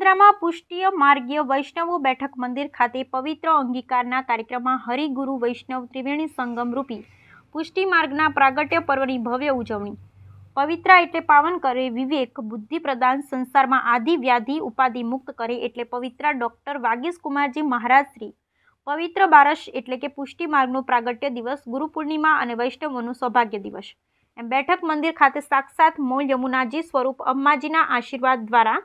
વડોદરામાં પુષ્ટિય માર્ગીય વૈષ્ણવો બેઠક મંદિર ખાતે પવિત્ર અંગીકારના કાર્યક્રમમાં હરિગુરુ વૈષ્ણવ ત્રિવેણી સંગમ રૂપી પુષ્ટિ માર્ગના પ્રાગટ્ય પર્વની ભવ્ય ઉજવણી. પવિત્ર એટલે પાવન કરે વિવેક, બુદ્ધિ પ્રદાન, સંસારમાં આદિ વ્યાધિ ઉપાધિ મુક્ત કરે એટલે પવિત્ર ડૉક્ટર વાગીશ કુમારજી મહારાજ શ્રી. પવિત્ર બારસ એટલે કે પુષ્ટિ માર્ગનો પ્રાગટ્ય દિવસ ગુરુ પૂર્ણિમા અને વૈષ્ણવોનું સૌભાગ્ય દિવસ. એમ બેઠક મંદિર ખાતે સાક્ષાત મૂળ યમુનાજી સ્વરૂપ અંબાજીના આશીર્વાદ દ્વારા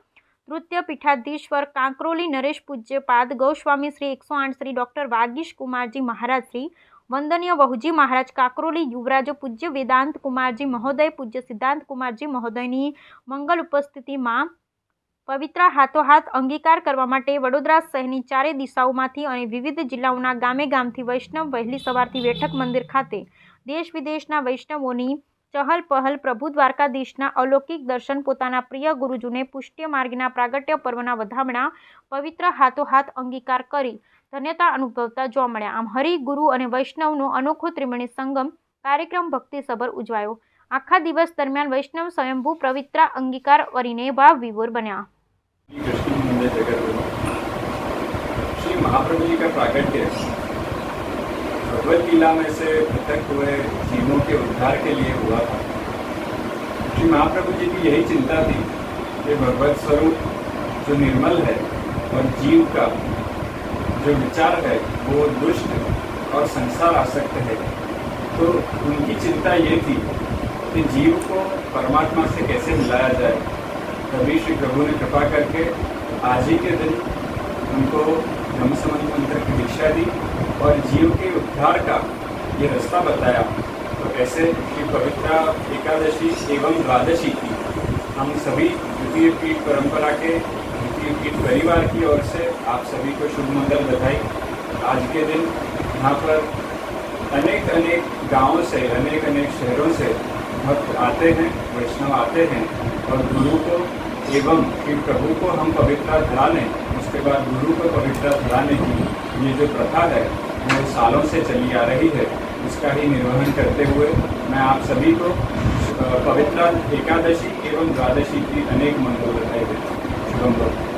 તૃતીય પીઠાધીશ્વર કાંકરોલી નરેશ પૂજ્ય પાદ ગૌસ્વામી શ્રી એકસો આઠ શ્રી ડૉક્ટર વાગીશ કુમારજી મહારાજ શ્રી વંદનીય વહુજી મહારાજ કાકરોલી યુવરાજો પૂજ્ય વેદાંત કુમારજી મહોદય પૂજ્ય સિદ્ધાંત કુમારજી મહોદયની મંગલ ઉપસ્થિતિમાં પવિત્ર હાથોહાથ અંગીકાર કરવા માટે વડોદરા શહેરની ચારે દિશાઓમાંથી અને વિવિધ જિલ્લાઓના ગામે ગામથી વૈષ્ણવ વહેલી સવારથી બેઠક મંદિર ખાતે દેશ વિદેશના વૈષ્ણવોની ચહલ પહલ પ્રભુ દ્વારકાધીશના અલૌકિક દર્શન પોતાના પ્રિય ગુરુજુને પુષ્ટ્ય માર્ગના પ્રાગટ્ય પર્વના વધામણા પવિત્ર હાથોહાથ અંગીકાર કરી ધન્યતા અનુભવતા જોવા મળ્યા આમ હરિ ગુરુ અને વૈષ્ણવનો અનોખો ત્રિવેણી સંગમ કાર્યક્રમ ભક્તિસભર ઉજવાયો આખા દિવસ દરમિયાન વૈષ્ણવ સ્વયંભૂ પવિત્ર અંગીકાર કરીને ભાવ વિભોર બન્યા कृष्ण मंदिर जगत गुरु श्री महाप्रभु जी का प्राकट्य भगवत लीला में से पृथक हुए जीवों के उद्धार के लिए हुआ था। श्री महाप्रभु जी की यही चिंता थी कि भगवत स्वरूप जो निर्मल है और जीव का जो विचार है, वो दुष्ट और संसार आसक्त है। तो उनकी चिंता ये थी कि जीव को परमात्मा से कैसे मिलाया जाए। तभी श्री प्रभु ने कृपा करके आज ही के दिन उनको ब्रह्म संबंध मंत्र की दीक्षा दी और जीव के उद्धार का ये रास्ता बताया। तो ऐसे श्री पवित्र एकादशी एवं द्वादशी की हम सभी द्वितीय पीठ परंपरा के, द्वितीय पीठ परिवार की ओर से आप सभी को शुभ मंगल बधाई। आज के दिन यहाँ पर अनेक अनेक गाँवों से अनेक अनेक शहरों से भक्त आते हैं, वैष्णव आते हैं और गुरु को एवं फिर प्रभु को हम पवित्र धरा लें उसके बाद गुरु को पवित्र धराने की ये जो प्रथा है वो सालों से चली आ रही है उसका ही निर्वहन करते हुए मैं आप सभी को पवित्र एकादशी एवं द्वादशी की अनेक मंगल बधाई देता हूँ शुभम।